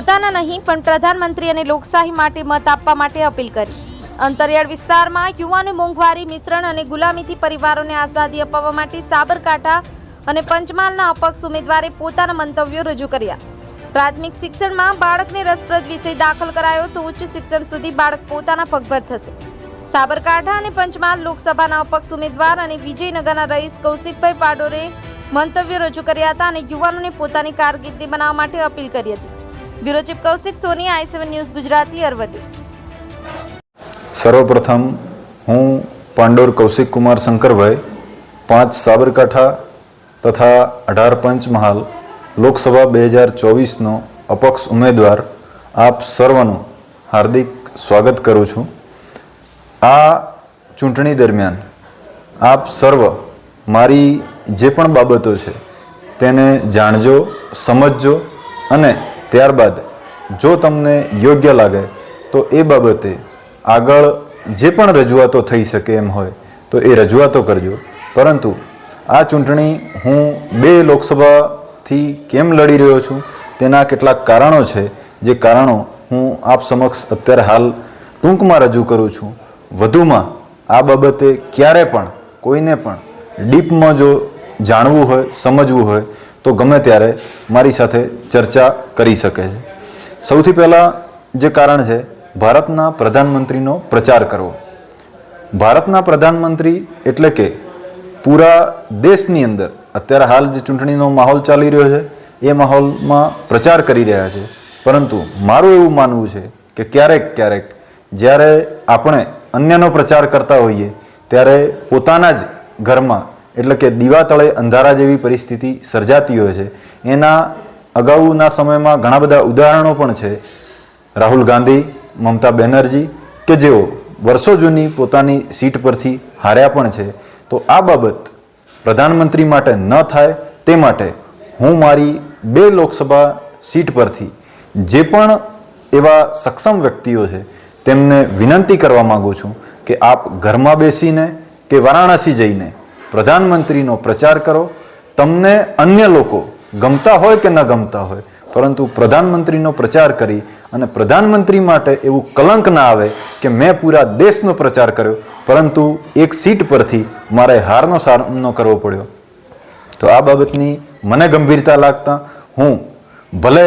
પોતાના નહીં, પણ પ્રધાનમંત્રી અને લોકશાહી માટે મત આપવા માટે અપીલ કરી. અંતરિયાળ વિસ્તારમાં યુવાનો મોંઘવારી, મિશ્રણ અને ગુલામીથી પરિવારોને આઝાદી અપાવવા માટે સાબરકાંઠા અને પંચમહાલના અપક્ષ ઉમેદવારે પોતાના મંતવ્યો રજૂ કર્યા. પ્રાથમિક શિક્ષણમાં બાળકને રસપ્રદ વિષય દાખલ કરાયો તો ઉચ્ચ શિક્ષણ સુધી બાળક પોતાના પગભર થશે. સાબરકાંઠા અને પંચમહાલ લોકસભાના અપક્ષ ઉમેદવાર અને વિજયનગરના રહીશ કૌશિકભાઈ પાડોરે મંતવ્યો રજૂ કર્યા હતા અને યુવાનોને પોતાની કારકિર્દી બનાવવા માટે અપીલ કરી હતી. Bureau chief Kaushik Soni, I seven news Gujarati, Aravalli. સર્વપ્રથમ હું પાંડોર કૌશિક કુમાર શંકરભાઈ, પાંચ સાબરકાંઠા તથા અઢાર પંચમહાલ લોકસભા બે હજાર ચોવીસનો અપક્ષ ઉમેદવાર આપ સર્વનું હાર્દિક સ્વાગત કરું છું. આ ચૂંટણી દરમિયાન આપ સર્વ મારી જે પણ બાબતો છે તેને જાણજો, સમજજો અને ત્યારબાદ જો તમને યોગ્ય લાગે, તો એ બાબતે આગળ જે પણ રજૂઆતો થઈ શકે એમ હોય, તો એ રજૂઆતો કરજો. પરંતુ આ ચૂંટણી હું બે લોકસભાથી કેમ લડી રહ્યો છું, તેના કેટલાક કારણો છે, જે કારણો હું આપ સમક્ષ અત્યારે હાલ ટૂંકમાં રજૂ કરું છું. વધુમાં આ બાબતે ક્યારે પણ કોઈને પણ ડીપમાં જો જાણવું હોય, સમજવું હોય તો ગમે ત્યારે મારી સાથે ચર્ચા કરી શકે છે. સૌથી પહેલાં જે કારણ છે, ભારતના પ્રધાનમંત્રીનો પ્રચાર કરવો. ભારતના પ્રધાનમંત્રી એટલે કે પૂરા દેશની અંદર અત્યારે હાલ જે ચૂંટણીનો માહોલ ચાલી રહ્યો છે, એ માહોલમાં પ્રચાર કરી રહ્યા છે. પરંતુ મારું એવું માનવું છે કે ક્યારેક ક્યારેક જ્યારે આપણે અન્યનો પ્રચાર કરતા હોઈએ, ત્યારે પોતાના જ ઘરમાં એટલે કે દીવા તળે અંધારા જેવી પરિસ્થિતિ સર્જાતી હોય છે. એના અગાઉના સમયમાં ઘણા બધા ઉદાહરણો પણ છે. રાહુલ ગાંધી, મમતા બેનર્જી કે જેઓ વર્ષો જૂની પોતાની સીટ પરથી હાર્યા પણ છે. તો આ બાબત પ્રધાનમંત્રી માટે ન થાય તે માટે હું મારી બે લોકસભા સીટ પરથી જે પણ એવા સક્ષમ વ્યક્તિઓ છે તેમને વિનંતી કરવા માગું છું કે આપ ઘરમાં બેસીને કે વારાણસી જઈને પ્રધાનમંત્રીનો પ્રચાર કરો. તમને અન્ય લોકો ગમતા હોય કે ન ગમતા હોય, પરંતુ પ્રધાનમંત્રીનો પ્રચાર કરી અને પ્રધાનમંત્રી માટે એવું કલંક ના આવે કે મેં પૂરા દેશનો પ્રચાર કર્યો, પરંતુ એક સીટ પરથી મારે હારનો સામનો કરવો પડ્યો. તો આ બાબતની મને ગંભીરતા લાગતા હું ભલે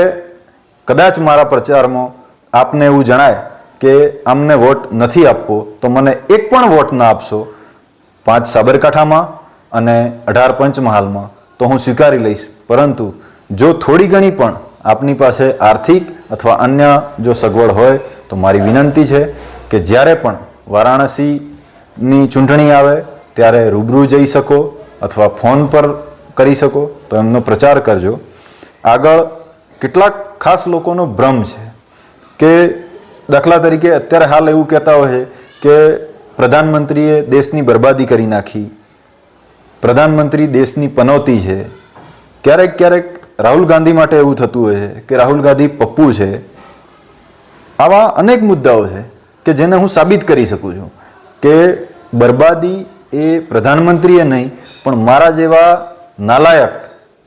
કદાચ મારા પ્રચારમાં આપને એવું જણાય કે આમને વોટ નથી આપવો, તો મને એક પણ વોટ ના આપશો પાંચ સાબરકાંઠામાં અને અઢાર પંચમહાલમાં. તો હું સ્વીકારી લઈશ. પરંતુ જો થોડી ઘણી પણ આપની પાસે આર્થિક અથવા અન્ય જો સગવડ હોય, તો મારી વિનંતી છે કે જ્યારે પણ વારાણસીની ચૂંટણી આવે, ત્યારે રૂબરૂ જઈ શકો અથવા ફોન પર કરી શકો. તો એમનો પ્રચાર કરજો. આગળ કેટલાક ખાસ લોકોનો ભ્રમ છે કે દાખલા તરીકે અત્યારે હાલ એવું કહેતા હોય કે પ્રધાનમંત્રીએ દેશની બરબાદી કરી નાખી. પ્રધાનમંત્રી દેશની પનોતી છે. ક્યારેક ક્યારેક રાહુલ ગાંધી માટે એવું થતું હોય છે કે રાહુલ ગાંધી પપ્પુ છે. આવા અનેક મુદ્દાઓ છે કે જેને હું સાબિત કરી શકું છું કે બરબાદી એ પ્રધાનમંત્રીએ નહીં, પણ મારા જેવા નાલાયક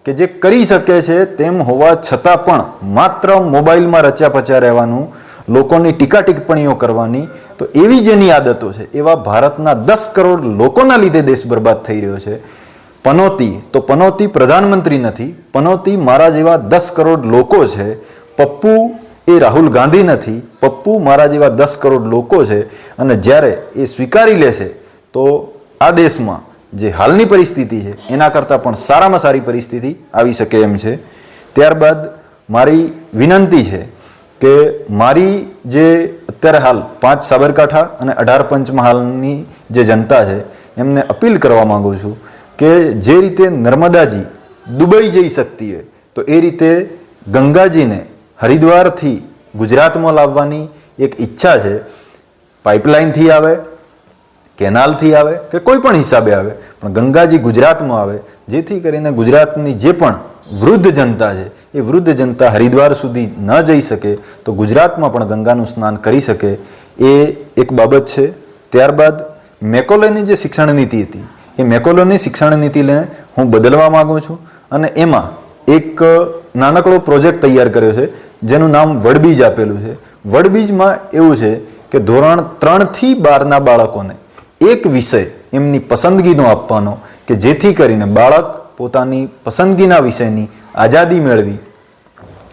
કે જે કરી શકે છે તેમ હોવા છતાં પણ માત્ર મોબાઈલમાં રચ્યા પચ્યા રહેવાનું લોકોની ટીકા ટિપ્પણીઓ કરવાની. તો એવી જેની આદતો છે. એવા ભારતના દસ કરોડ લોકોના લીધે દેશ બરબાદ થઈ રહ્યો છે. પનોતી, તો પનોતી પ્રધાનમંત્રી નથી. પનોતી મારા જેવા દસ કરોડ લોકો છે. પપ્પુ એ રાહુલ ગાંધી નથી. પપ્પુ મારા જેવા દસ કરોડ લોકો છે. અને જ્યારે એ સ્વીકારી લેશે, તો આ દેશમાં જે હાલની પરિસ્થિતિ છે, એના કરતાં પણ સારામાં સારી પરિસ્થિતિ આવી શકે એમ છે. ત્યારબાદ મારી વિનંતી છે કે મારી જે અત્યારે હાલ પાંચ સાબરકાંઠા અને અઢાર પંચમહાલની જે જનતા છે, એમને અપીલ કરવા માગું છું કે જે રીતે નર્મદાજી દુબઈ જઈ શકતી હોય, તો એ રીતે ગંગાજીને હરિદ્વારથી ગુજરાતમાં લાવવાની એક ઈચ્છા છે. પાઇપલાઇનથી આવે, કેનાલથી આવે કે કોઈ પણ હિસાબે આવે, પણ ગંગાજી ગુજરાતમાં આવે, જેથી કરીને ગુજરાતની જે પણ વૃદ્ધ જનતા છે એ વૃદ્ધ જનતા હરિદ્વાર સુધી ન જઈ શકે, તો ગુજરાતમાં પણ ગંગાનું સ્નાન કરી શકે, એ એક બાબત છે. ત્યારબાદ મેકોલેની જે શિક્ષણ નીતિ હતી, એ મેકોલોની શિક્ષણ નીતિને હું બદલવા માગું છું અને એમાં એક નાનકડો પ્રોજેક્ટ તૈયાર કર્યો છે, જેનું નામ વડબીજ આપેલું છે. વડબીજમાં એવું છે કે ધોરણ ત્રણથી બારના બાળકોને એક વિષય એમની પસંદગીનો આપવાનો કે જેથી કરીને બાળક પોતાની પસંદગીના વિષયની આઝાદી મેળવી.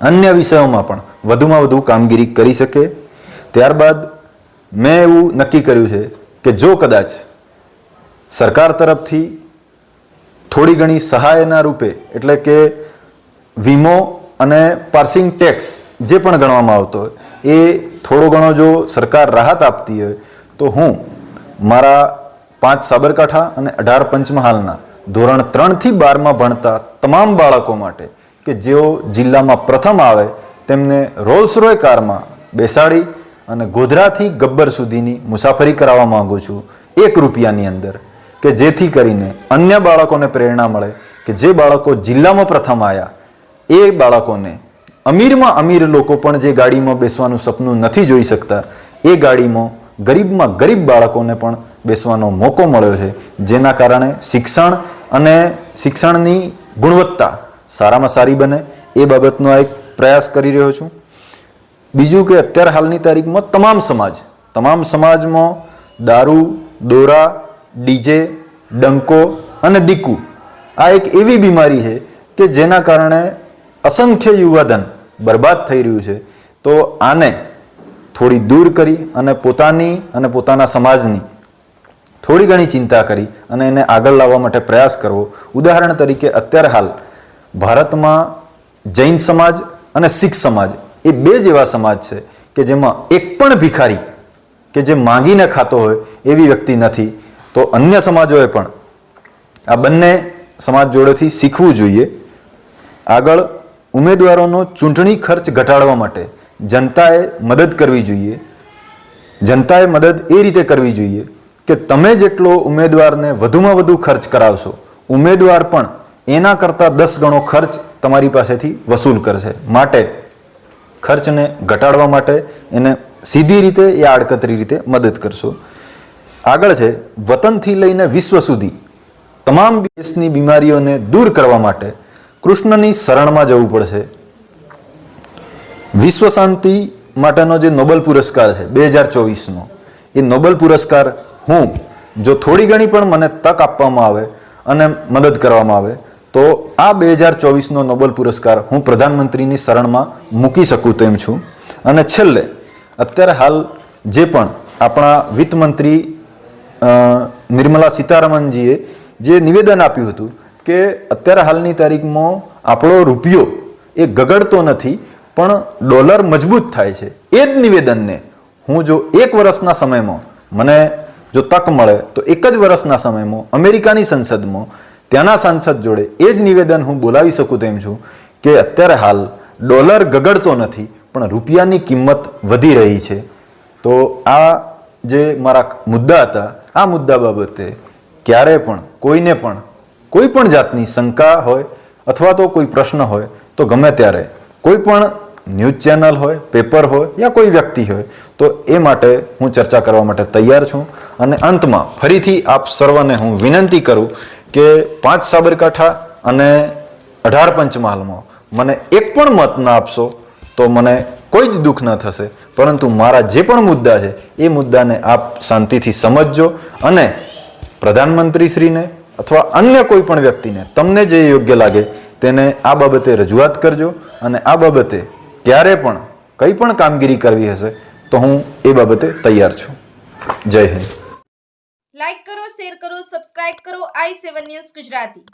અન્ય વિષયોમાં પણ વધુમાં વધુ કામગીરી કરી શકે. ત્યારબાદ મેં એવું નક્કી કર્યું છે કે જો કદાચ સરકાર તરફથી થોડી ઘણી સહાયના રૂપે, એટલે કે વીમો અને પાર્સિંગ ટેક્સ જે પણ ગણવામાં આવતો હોય, એ થોડો ઘણો જો સરકાર રાહત આપતી હોય, તો હું મારા પાંચ સાબરકાંઠા અને અઢાર પંચમહાલના ધોરણ ત્રણથી બારમાં ભણતા તમામ બાળકો માટે કે જેઓ જિલ્લામાં પ્રથમ આવે, તેમને રોલ્સ રોય કારમાં બેસાડી અને ગોધરાથી ગબ્બર સુધીની મુસાફરી કરાવવા માગું છું, એક રૂપિયાની અંદર. કે જેથી કરીને અન્ય બાળકોને પ્રેરણા મળે કે જે બાળકો જિલ્લામાં પ્રથમ આવ્યા એ બાળકોને અમીરમાં અમીર લોકો પણ જે ગાડીમાં બેસવાનું સપનું નથી જોઈ શકતા, એ ગાડીમાં ગરીબમાં ગરીબ બાળકોને પણ બેસવાનો મોકો મળ્યો છે, જેના કારણે શિક્ષણ અને શિક્ષણની ગુણવત્તા સારામાં સારી બને એ બાબતનો એક પ્રયાસ કરી રહ્યો છું. બીજું કે અત્યારે હાલની તારીખમાં તમામ સમાજ, તમામ સમાજમાં દારૂ, દોરા, ડીજે, ડંકો અને દીકુ આ એક એવી બીમારી છે કે જેના કારણે અસંખ્ય યુવાધન બરબાદ થઈ રહ્યું છે. તો આને થોડી દૂર કરી અને પોતાની અને પોતાના સમાજની થોડી ઘણી ચિંતા કરી અને એને આગળ લાવવા માટે પ્રયાસ કરવો. ઉદાહરણ તરીકે અત્યારે હાલ ભારતમાં જૈન સમાજ અને શીખ સમાજ એ બે જ એવા સમાજ છે કે જેમાં એક પણ ભિખારી કે જે માંગીને ખાતો હોય એવી વ્યક્તિ નથી. તો અન્ય સમાજોએ પણ આ બંને સમાજ જોડેથી શીખવું જોઈએ. આગળ ઉમેદવારોનો ચૂંટણી ખર્ચ ઘટાડવા માટે જનતાએ મદદ કરવી જોઈએ. જનતાએ મદદ એ રીતે કરવી જોઈએ કે તમે જેટલો ઉમેદવારને વધુમાં વધુ ખર્ચ કરાવશો, ઉમેદવાર પણ એના કરતાં દસ ગણો ખર્ચ તમારી પાસેથી વસૂલ કરશે. માટે ખર્ચને ઘટાડવા માટે એને સીધી રીતે યા આડકતરી રીતે મદદ કરશો. આગળ છે, વતનથી લઈને વિશ્વ સુધી તમામ દેશની બીમારીઓને દૂર કરવા માટે કૃષ્ણની શરણમાં જવું પડશે. વિશ્વ શાંતિ માટેનો જે નોબેલ પુરસ્કાર છે, બે હજાર ચોવીસનો, એ નોબેલ પુરસ્કાર હું, જો થોડી ઘણી પણ મને તક આપવામાં આવે અને મદદ કરવામાં આવે, તો આ બે હજાર ચોવીસનો નોબેલ પુરસ્કાર હું પ્રધાનમંત્રીની શરણમાં મૂકી શકું તેમ છું. અને છેલ્લે, અત્યારે હાલ જે પણ આપણા વિત્ત મંત્રી નિર્મલા સીતારામનજીએ જે નિવેદન આપ્યું હતું કે અત્યારે હાલની તારીખમાં આપણો રૂપિયો એ ગગડતો નથી, પણ ડોલર મજબૂત થાય છે. એ જ નિવેદનને હું જો એક વર્ષના સમયમાં મને જો તક મળે, તો એક જ વર્ષના સમયમાં અમેરિકાની સંસદમાં ત્યાંના સાંસદ જોડે એ જ નિવેદન હું બોલાવી શકું તેમ છું કે અત્યારે હાલ ડોલર ગગડતો નથી, પણ રૂપિયાની કિંમત વધી રહી છે. તો આ જે મારા મુદ્દા હતા, આ મુદ્દા બાબતે ક્યારે પણ કોઈને પણ, કોઈ પણ જાતની શંકા હોય અથવા તો કોઈ પ્રશ્ન હોય, તો ગમે ત્યારે, કોઈ પણ ન્યૂઝ ચેનલ હોય, પેપર હોય યા કોઈ વ્યક્તિ હોય, તો એ માટે હું ચર્ચા કરવા માટે તૈયાર છું. અને અંતમાં ફરીથી આપ સર્વને હું વિનંતી કરું કે પાંચ સાબરકાંઠા અને અઢાર પંચમહાલમાં મને એક પણ મત ના આપશો તો મને કોઈ જ દુઃખ ન થશે. પરંતુ મારા જે પણ મુદ્દા છે, એ મુદ્દાને આપ શાંતિથી સમજજો અને પ્રધાનમંત્રીશ્રીને અથવા અન્ય કોઈ પણ વ્યક્તિને, તમને જે યોગ્ય લાગે, તેને આ બાબતે રજૂઆત કરજો અને આ બાબતે ક્યારે પણ કંઈ પણ કામગીરી કરવી હશે, તો હું એ બાબતે તૈયાર છું. જય હિન્દ. લાઈક કરો શેર કરો સબસ્ક્રાઇબ કરો. I seven news Gujarati.